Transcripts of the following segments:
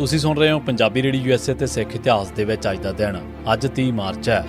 ਤੁਸੀਂ ਸੁਣ ਰਹੇ ਹੋ ਪੰਜਾਬੀ ਰੇਡੀਓ ਯੂਐਸਏ ਤੇ ਸਿੱਖ ਇਤਿਹਾਸ ਦੇ ਵਿੱਚ ਅੱਜ ਦਾ ਦਿਨ। ਅੱਜ 30 ਮਾਰਚ ਹੈ।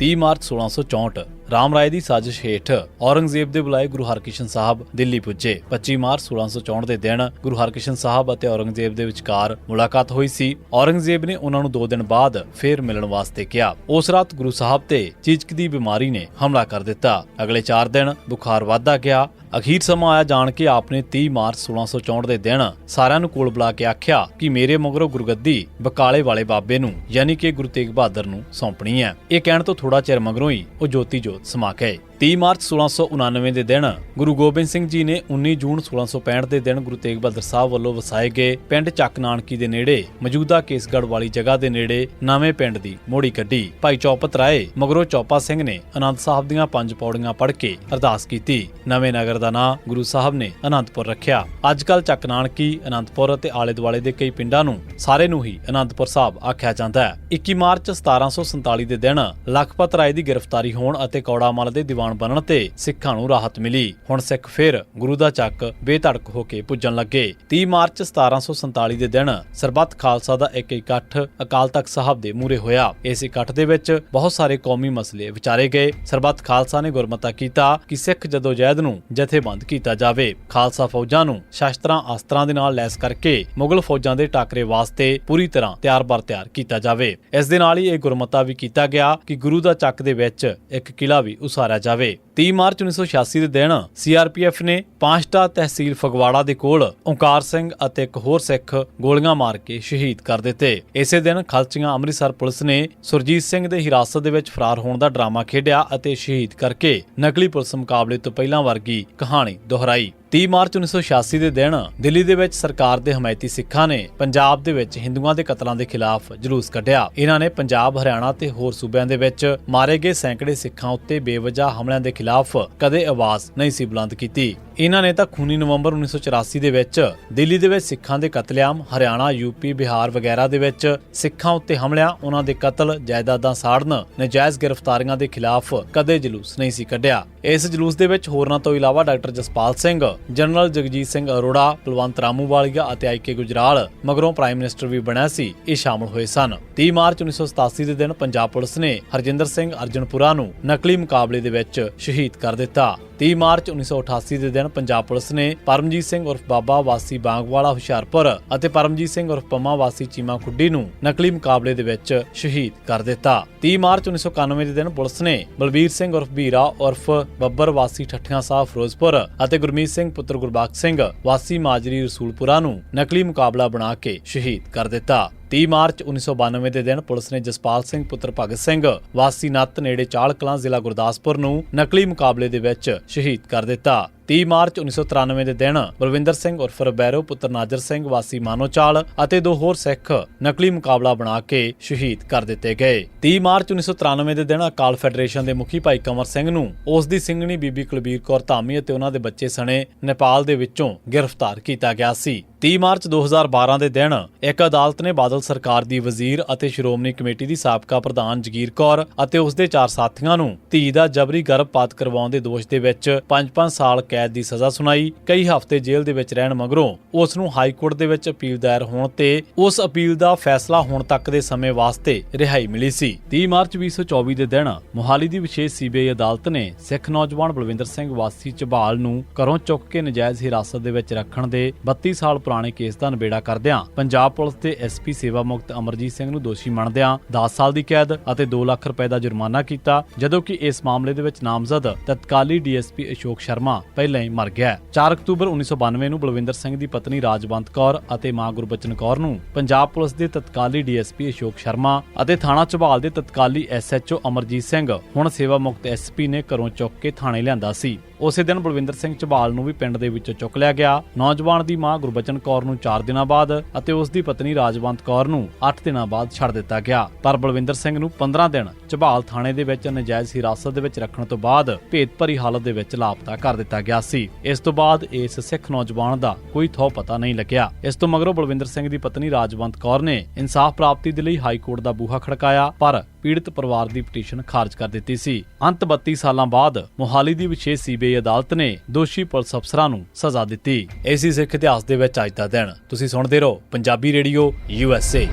30 ਮਾਰਚ 1664 ਰਾਮ ਰਾਏ ਦੀ ਸਾਜ਼ਿਸ਼ ਹੇਠ ਔਰੰਗਜ਼ੇਬ ਦੇ ਬੁਲਾਏ ਗੁਰੂ ਹਰਕ੍ਰਿਸ਼ਨ ਸਾਹਿਬ ਦਿੱਲੀ ਪੁੱਜੇ। 25 ਮਾਰਚ 1664 ਦੇ ਦਿਨ ਗੁਰੂ ਹਰਕ੍ਰਿਸ਼ਨ ਸਾਹਿਬ ਅਤੇ ਔਰੰਗਜ਼ੇਬ ਦੇ ਵਿਚਕਾਰ ਮੁਲਾਕਾਤ ਹੋਈ ਸੀ। ਔਰੰਗਜ਼ੇਬ ਨੇ ਉਹਨਾਂ ਨੂੰ 2 ਦਿਨ ਬਾਅਦ ਫੇਰ ਮਿਲਣ ਵਾਸਤੇ ਕਿਹਾ। ਉਸ ਰਾਤ ਗੁਰੂ ਸਾਹਿਬ ਤੇ ਚੀਚਕ ਦੀ ਬਿਮਾਰੀ ਨੇ ਹਮਲਾ ਕਰ ਦਿੱਤਾ। ਅਗਲੇ 4 ਦਿਨ ਬੁਖਾਰ ਵਧਦਾ ਗਿਆ। ਅਖੀਰ ਸਮਾਂ ਆਇਆ ਜਾਣ ਕੇ ਆਪ ਨੇ 30 ਮਾਰਚ 1664 ਦੇ ਦਿਨ ਸਾਰਿਆਂ ਨੂੰ ਕੋਲ ਬੁਲਾ ਕੇ ਆਖਿਆ ਕਿ ਮੇਰੇ ਮਗਰੋਂ ਗੁਰਗੱਦੀ ਬਕਾਲੇ ਵਾਲੇ ਬਾਬੇ ਨੂੰ, ਯਾਨੀ ਕਿ ਗੁਰੂ ਤੇਗ ਬਹਾਦਰ ਨੂੰ ਸੌਂਪਣੀ ਹੈ। ਇਹ ਕਹਿਣ ਤੋਂ ਥੋੜਾ ਚਿਰ ਮਗਰੋਂ ਹੀ ਉਹ ਜੋਤੀ ਜੋਤ ਸਮਾ ਗਏ 30 ਮਾਰਚ 1699 ਦੇ ਦਿਨ ਗੁਰੂ ਗੋਬਿੰਦ ਸਿੰਘ ਜੀ ਨੇ 19 ਜੂਨ 1665 ਦੇ ਦਿਨ ਗੁਰੂ ਤੇਗ ਬਹਾਦਰ ਸਾਹਿਬ ਵੱਲੋਂ ਵਸਾਏ ਗਏ ਪਿੰਡ ਚੱਕ ਨਾਨਕੀ ਦੇ ਨੇੜੇ, ਮੌਜੂਦਾ ਕੇਸਗੜ੍ਹ ਵਾਲੀ ਜਗ੍ਹਾ ਦੇ ਨੇੜੇ ਨਵੇਂ ਪਿੰਡ ਦੀ ਮੋੜੀ ਕੱਢੀ। ਭਾਈ ਚੌਪਤ ਰਾਏ ਮਗਰੋਂ ਚੌਪਾ ਸਿੰਘ ਨੇ ਅਨੰਦ ਸਾਹਿਬ ਦੀਆਂ ਪੰਜ ਪੌੜੀਆਂ ਪੜ੍ਹ ਕੇ ਅਰਦਾਸ ਕੀਤੀ। ਨਵੇਂ ਨਗਰ ਦਾ ਨਾਂ ਗੁਰੂ ਸਾਹਿਬ ਨੇ ਅਨੰਦਪੁਰ ਰੱਖਿਆ। ਅੱਜ ਕੱਲ ਚੱਕ ਨਾਨਕੀ, ਅਨੰਦਪੁਰ ਅਤੇ ਆਲੇ ਦੁਆਲੇ ਦੇ ਕਈ ਪਿੰਡਾਂ ਨੂੰ ਸਾਰੇ ਨੂੰ ਹੀ ਅਨੰਦਪੁਰ ਸਾਹਿਬ ਆਖਿਆ ਜਾਂਦਾ ਹੈ। 21 ਮਾਰਚ 1747 ਦੇ ਦਿਨ ਲਖਪਤ ਰਾਏ ਦੀ ਗ੍ਰਿਫਤਾਰੀ ਹੋਣ ਅਤੇ ਕੌੜਾ ਕੌੜਾਮਲ ਦੇ ਦੀਵਾਨ ਬਣਨ ਤੇ ਸਿੱਖਾਂ ਨੂੰ ਰਾਹਤ ਮਿਲੀ। ਹੁਣ ਸਿੱਖ ਫਿਰ ਗੁਰੂ ਦਾ ਚੱਕ ਬੇਧੜਕ ਹੋ ਕੇ ਪੁੱਜਣ ਲੱਗੇ। 30 ਮਾਰਚ 1747 ਦੇ ਦਿਨ ਸਰਬੱਤ ਖਾਲਸਾ ਦਾ ਇੱਕ ਇਕੱਠ ਅਕਾਲ ਤਖਤ ਸਾਹਿਬ ਦੇ ਮੂਰੇ ਹੋਇਆ। ਇਸ ਇਕੱਠ ਦੇ ਵਿੱਚ ਬਹੁਤ ਸਾਰੇ ਕੌਮੀ ਮਸਲੇ ਵਿਚਾਰੇ ਗਏ। ਸਰਬੱਤ ਖਾਲਸਾ ਨੇ ਗੁਰਮਤਾ ਕੀਤਾ ਕਿ ਸਿੱਖ ਜਦੋਜਹਿਦ ਨੂੰ ਜਥੇਬੰਦ ਕੀਤਾ ਜਾਵੇ। ਖਾਲਸਾ ਫੌਜਾਂ ਨੂੰ ਸ਼ਸਤਰਾਂ ਅਸਤਰਾਂ ਦੇ ਨਾਲ ਲੈਸ ਕਰਕੇ ਮੁਗਲ ਫੌਜਾਂ ਦੇ ਟਾਕਰੇ ਵਾਸਤੇ ਪੂਰੀ ਤਰ੍ਹਾਂ ਤਿਆਰ-ਬਰ ਤਿਆਰ ਕੀਤਾ ਜਾਵੇ। ਇਸ ਦੇ ਨਾਲ ਹੀ ਇਹ ਗੁਰਮਤਾ ਵੀ ਕੀਤਾ ਗਿਆ ਕਿ ਗੁਰੂ ਦਾ ਚੱਕ ਦੇ ਵਿੱਚ ਇੱਕ ਕਿਲਾ ਵੀ ਉਸਾਰਿਆ ਜਾਵੇ। la B. 30 ਮਾਰਚ 1986 ਦੇ ਦਿਨ ਸੀਆਰਪੀਐਫ ਨੇ ਪਾਂਸ਼ਟਾ ਤਹਿਸੀਲ ਫਗਵਾੜਾ ਦੇ ਕੋਲ ਓਂਕਾਰ ਸਿੰਘ ਅਤੇ ਇੱਕ ਹੋਰ ਸਿੱਖ ਗੋਲੀਆਂ ਮਾਰ ਕੇ ਸ਼ਹੀਦ ਕਰ ਦਿੱਤੇ। ਇਸੇ ਦਿਨ ਖਲਚੀਆਂ ਅੰਮ੍ਰਿਤਸਰ ਪੁਲਿਸ ਨੇ ਸੁਰਜੀਤ ਸਿੰਘ ਦੇ ਹਿਰਾਸਤ ਦੇ ਵਿੱਚ ਫਰਾਰ ਹੋਣ ਦਾ ਡਰਾਮਾ ਖੇਡਿਆ ਅਤੇ ਸ਼ਹੀਦ ਕਰਕੇ ਨਕਲੀ ਪੁਲਿਸ ਮੁਕਾਬਲੇ ਤੋਂ ਪਹਿਲਾਂ ਵਰਗੀ ਕਹਾਣੀ ਦੁਹਰਾਈ। 30 ਮਾਰਚ 1986 ਦੇ ਦਿਨ ਦਿੱਲੀ ਦੇ ਵਿੱਚ ਸਰਕਾਰ ਦੇ ਹਮਾਇਤੀ ਸਿੱਖਾਂ ਨੇ ਪੰਜਾਬ ਦੇ ਵਿੱਚ ਹਿੰਦੂਆਂ ਦੇ ਕਤਲਾਂ ਦੇ ਖਿਲਾਫ ਜਲੂਸ ਕੱਢਿਆ। ਇਹਨਾਂ ਨੇ ਪੰਜਾਬ, ਹਰਿਆਣਾ ਤੇ ਹੋਰ ਸੂਬਿਆਂ ਦੇ ਵਿੱਚ ਮਾਰੇ ਗਏ ਸੈਂਕੜੇ ਸਿੱਖਾਂ ਉੱਤੇ ਬੇਵਜ੍ਹਾ ਹਮਲਿਆਂ ਦੇ ਖਿਲਾਫ ਕਦੇ ਆਵਾਜ਼ ਨਹੀਂ ਸੀ ਬੁਲੰਦ ਕੀਤੀ। ਇਹਨਾਂ ਨੇ ਤਾਂ ਖੂਨੀ ਨਵੰਬਰ 1984 ਦੇ ਵਿੱਚ ਦਿੱਲੀ ਦੇ ਵਿੱਚ ਸਿੱਖਾਂ ਦੇ ਕਤਲੇਆਮ ਹਰਿਆਣਾ ਯੂਪੀ ਬਿਹਾਰ ਵਗੈਰਾ ਦੇ ਵਿੱਚ ਸਿੱਖਾਂ ਉੱਤੇ ਹਮਲਿਆਂ, ਉਹਨਾਂ ਦੇ ਕਤਲ, ਜਾਇਦਾਦਾਂ ਸਾੜਨ, ਨਜਾਇਜ਼ ਗ੍ਰਿਫਤਾਰੀਆਂ ਦੇ ਖਿਲਾਫ ਕਦੇ ਜਲੂਸ ਨਹੀਂ ਸੀ ਕੱਢਿਆ। ਇਸ ਜਲੂਸ ਦੇ ਵਿੱਚ ਹੋਰਨਾਂ ਤੋਂ ਇਲਾਵਾ ਡਾਕਟਰ ਜਸਪਾਲ ਸਿੰਘ, ਜਨਰਲ ਜਗਜੀਤ ਸਿੰਘ ਅਰੋੜਾ ਕੁਲਵੰਤ ਰਾਮੂਵਾਲੀਆ ਅਤੇ ਆਈਕੇ ਗੁਜਰਾਲ, ਮਗਰੋਂ ਪ੍ਰਾਈਮ ਮਿਨਿਸਟਰ ਵੀ ਬਣਿਆ ਸੀ, ਇਹ ਸ਼ਾਮਲ ਹੋਏ ਸਨ। 30 ਮਾਰਚ 1987 ਦੇ ਦਿਨ ਪੰਜਾਬ ਪੁਲਿਸ ਨੇ ਹਰਜਿੰਦਰ ਸਿੰਘ ਅਰਜਨਪੁਰਾ ਨੂੰ ਨਕਲੀ ਮੁਕਾਬਲੇ ਦੇ ਵਿੱਚ ਸ਼ਹੀਦ ਕਰ ਦਿੱਤਾ। 30 ਮਾਰਚ 1988 ਦੇ ਦਿਨ ਪੰਜਾਬ ਪੁਲਿਸ ਨੇ ਪਰਮਜੀਤ ਸਿੰਘ ਉਰਫ ਬਾਬਾ ਵਾਸੀ ਬਾਂਗਵਾਲਾ, ਹੁਸ਼ਿਆਰਪੁਰ ਅਤੇ ਪਰਮਜੀਤ ਸਿੰਘ ਉਰਫ ਪੰਮਾ ਵਾਸੀ ਚੀਮਾ ਖੁੱਡੀ ਨੂੰ ਨਕਲੀ ਮੁਕਾਬਲੇ ਦੇ ਵਿੱਚ ਸ਼ਹੀਦ ਕਰ ਦਿੱਤਾ। 30 ਮਾਰਚ 1991 ਦੇ ਦਿਨ ਪੁਲਿਸ ਨੇ ਬਲਬੀਰ ਸਿੰਘ ਉਰਫ ਵੀਰਾ ਉਰਫ ਬੱਬਰ ਵਾਸੀ ਠੱਠੀਆਂ ਸਾਹਿਬ, ਫਿਰੋਜ਼ਪੁਰ ਅਤੇ ਗੁਰਮੀਤ ਸਿੰਘ ਪੁੱਤਰ ਗੁਰਬਾਖ ਸਿੰਘ ਵਾਸੀ ਮਾਜਰੀ, ਰਸੂਲਪੁਰਾ ਨੂੰ ਨਕਲੀ ਮੁਕਾਬਲਾ ਬਣਾ ਕੇ ਸ਼ਹੀਦ ਕਰ ਦਿੱਤਾ। 30 ਮਾਰਚ 1992 ਦੇ ਦਿਨ ਪੁਲਿਸ ਨੇ ਜਸਪਾਲ ਸਿੰਘ ਪੁੱਤਰ ਭਗਤ ਸਿੰਘ ਵਾਸੀ ਨੱਤ ਨੇੜੇ ਚਾਲ ਕਲਾਂ ਜ਼ਿਲ੍ਹਾ ਗੁਰਦਾਸਪੁਰ ਨੂੰ ਨਕਲੀ ਮੁਕਾਬਲੇ ਦੇ ਵਿੱਚ ਸ਼ਹੀਦ ਕਰ ਦਿੱਤਾ। 30 ਮਾਰਚ 1993 ਦੇ ਦਿਨ ਬਲਵਿੰਦਰ ਸਿੰਘ ਉਰਫ ਰਬੈਰੋ ਪੁੱਤਰ ਨਾਜਰ ਸਿੰਘ ਵਾਸੀ ਮਾਨੋਚਾਲ ਅਤੇ ਦੋ ਹੋਰ ਸਿੱਖ ਨਕਲੀ ਮੁਕਾਬਲਾ ਬਣਾ ਕੇ ਸ਼ਹੀਦ ਕਰ ਦਿੱਤੇ ਗਏ। 30 ਮਾਰਚ 1993 ਦੇ ਦਿਨ ਅਕਾਲ ਫੈਡਰੇਸ਼ਨ ਦੇ ਮੁਖੀ ਭਾਈ ਕਮਰ ਸਿੰਘ ਨੂੰ ਉਸ ਦੀ ਸਿੰਘਣੀ ਬੀਬੀ ਕੁਲਬੀਰ ਕੌਰ ਧਾਮੀ ਅਤੇ ਉਹਨਾਂ ਦੇ ਬੱਚੇ ਸਣੇ ਨੇਪਾਲ ਦੇ ਵਿੱਚੋਂ ਗ੍ਰਿਫਤਾਰ ਕੀਤਾ ਗਿਆ ਸੀ। 30 ਮਾਰਚ 2012 ਦੇ ਦਿਨ ਇੱਕ ਅਦਾਲਤ ਨੇ ਬਾਦਲ ਸਰਕਾਰ ਦੀ ਵਜ਼ੀਰ ਅਤੇ ਸ਼੍ਰੋਮਣੀ ਕਮੇਟੀ ਦੀ ਸਾਬਕਾ ਪ੍ਰਧਾਨ ਜਗੀਰ ਕੌਰ ਅਤੇ ਉਸ ਦੇ ਚਾਰ ਸਾਥੀਆਂ ਨੂੰ ਧੀ ਦਾ ਜਬਰੀ ਗਰਭਪਾਤ ਕਰਵਾਉਣ ਦੇ ਦੋਸ਼ ਦੇ ਵਿੱਚ 5-5 ਸਾਲ ਕੈਦ ਦੀ ਸਜ਼ਾ ਸੁਣਾਈ। ਕਈ ਹਫ਼ਤੇ ਜੇਲ੍ਹ ਦੇ ਵਿੱਚ ਰਹਿਣ ਮਗਰੋਂ ਉਸ ਨੂੰ ਹਾਈ ਕੋਰਟ ਦੇ ਵਿੱਚ ਅਪੀਲ ਦਾਇਰ ਹੋਣ ਤੇ ਉਸ ਅਪੀਲ ਦਾ ਫੈਸਲਾ ਹੋਣ ਤੱਕ ਦੇ ਸਮੇਂ ਵਾਸਤੇ ਰਿਹਾਈ ਮਿਲੀ ਸੀ। 30 ਮਾਰਚ 2024 ਦੇ ਦਿਨ ਮੋਹਾਲੀ ਦੀ ਵਿਸ਼ੇਸ਼ ਸੀਬੀਆਈ ਅਦਾਲਤ ਨੇ ਸਿੱਖ ਨੌਜਵਾਨ ਬਲਵਿੰਦਰ ਸਿੰਘ ਵਾਸੀ ਝਬਾਲ ਨੂੰ ਘਰੋਂ ਚੁੱਕ ਕੇ ਨਜਾਇਜ਼ ਹਿਰਾਸਤ ਦੇ ਵਿੱਚ ਰੱਖਣ ਦੇ 32 ਸਾਲ ਪੁਰਾਣੇ ਕੇਸ ਦਾ ਨਿਬੇੜਾ ਕਰਦਿਆਂ ਪੰਜਾਬ ਪੁਲਿਸ ਦੇ ਐਸਪੀ ਸੇਵਾ ਮੁਕਤ ਅਮਰਜੀਤ ਸਿੰਘ ਨੂੰ ਦੋਸ਼ੀ ਮੰਨਦਿਆਂ 10 ਸਾਲ ਦੀ ਕੈਦ ਅਤੇ 2 ਲੱਖ ਰੁਪਏ ਦਾ ਜੁਰਮਾਨਾ ਕੀਤਾ, ਜਦੋਂ ਕਿ ਇਸ ਮਾਮਲੇ ਦੇ ਵਿੱਚ ਨਾਮਜ਼ਦ ਤਤਕਾਲੀ ਡੀਐਸਪੀ ਅਸ਼ੋਕ ਸ਼ਰਮਾ ਪਹਿਲਾਂ ਹੀ ਮਰ ਗਿਆ ਹੈ। 4 ਅਕਤੂਬਰ 1992 ਨੂੰ ਬਲਵਿੰਦਰ ਸਿੰਘ ਦੀ ਪਤਨੀ ਰਾਜਵੰਤ ਕੌਰ ਅਤੇ ਮਾਂ ਗੁਰਬਚਨ ਕੌਰ ਨੂੰ ਪੰਜਾਬ ਪੁਲਿਸ ਦੇ ਤਤਕਾਲੀ ਡੀਐਸਪੀ ਅਸ਼ੋਕ ਸ਼ਰਮਾ ਅਤੇ ਥਾਣਾ ਝਬਾਲ ਦੇ ਤਤਕਾਲੀ ਐਸਐਚਓ ਅਮਰਜੀਤ ਸਿੰਘ, ਹੁਣ ਸੇਵਾ ਮੁਕਤ ਐਸਪੀ ਨੇ ਘਰੋਂ ਚੁੱਕ ਕੇ ਥਾਣੇ ਲਿਆਂਦਾ ਸੀ ਉਸੇ ਦਿਨ ਬਲਵਿੰਦਰ ਸਿੰਘ ਝਬਾਲ ਨੂੰ ਵੀ ਪਿੰਡ ਦੇ ਵਿੱਚੋਂ ਚੁੱਕ ਲਿਆ ਗਿਆ। ਨੌਜਵਾਨ ਦੀ ਮਾਂ ਗੁਰਬਚਨ ਕੌਰ ਨੂੰ 4 ਦਿਨਾਂ ਬਾਅਦ ਅਤੇ ਉਸ ਦੀ ਪਤਨੀ ਰਾਜਵੰਤ ਕੌਰ ਨੂੰ 8 ਦਿਨਾਂ ਬਾਅਦ ਛੱਡ ਦਿੱਤਾ ਗਿਆ। ਪਰ ਬਲਵਿੰਦਰ ਸਿੰਘ ਨੂੰ 15 ਦਿਨ ਝਬਾਲ ਥਾਣੇ ਦੇ ਵਿੱਚ ਨਜਾਇਜ਼ ਹਿਰਾਸਤ ਦੇ ਵਿੱਚ ਰੱਖਣ ਤੋਂ ਬਾਅਦ ਭੇਤ ਭਰੀ ਹਾਲਤ ਦੇ ਵਿੱਚ ਲਾਪਤਾ ਕਰ ਦਿੱਤਾ ਗਿਆ ਸੀ। ਇਸ ਤੋਂ ਬਾਅਦ ਇਸ ਸਿੱਖ ਨੌਜਵਾਨ ਦਾ ਕੋਈ ਥੋ ਪਤਾ ਨਹੀਂ ਲੱਗਿਆ। ਇਸ ਤੋਂ ਮਗਰੋਂ ਬਲਵਿੰਦਰ ਸਿੰਘ ਦੀ ਪਤਨੀ ਰਾਜਵੰਤ ਕੌਰ ਨੇ ਇਨਸਾਫ ਪ੍ਰਾਪਤੀ ਦੇ ਲਈ ਹਾਈ ਕੋਰਟ ਦਾ ਬੂਹਾ ਖੜਕਾਇਆ, ਪਰ ਪੀੜਤ ਪਰਿਵਾਰ ਦੀ ਪਟੀਸ਼ਨ ਖਾਰਜ ਕਰ ਦਿੱਤੀ ਸੀ। ਅੰਤ 32 ਸਾਲਾਂ ਬਾਅਦ ਮੋਹਾਲੀ ਦੀ ਵਿਸ਼ੇਸ਼ ਸੀਬੀਆਈ ਸੀਬੀਆਈ ਅਦਾਲਤ ਨੇ ਦੋਸ਼ੀ ਪੁਲਿਸ ਅਫਸਰਾਂ ਨੂੰ ਸਜ਼ਾ ਦਿੱਤੀ। ਇਸੇ ਸਿੱਖ ਇਤਿਹਾਸ ਦੇ ਵਿੱਚ ਅੱਜ ਦਾ ਦਿਨ। ਤੁਸੀਂ ਸੁਣਦੇ ਰਹੋ ਪੰਜਾਬੀ ਰੇਡੀਓ ਯੂਐਸਏ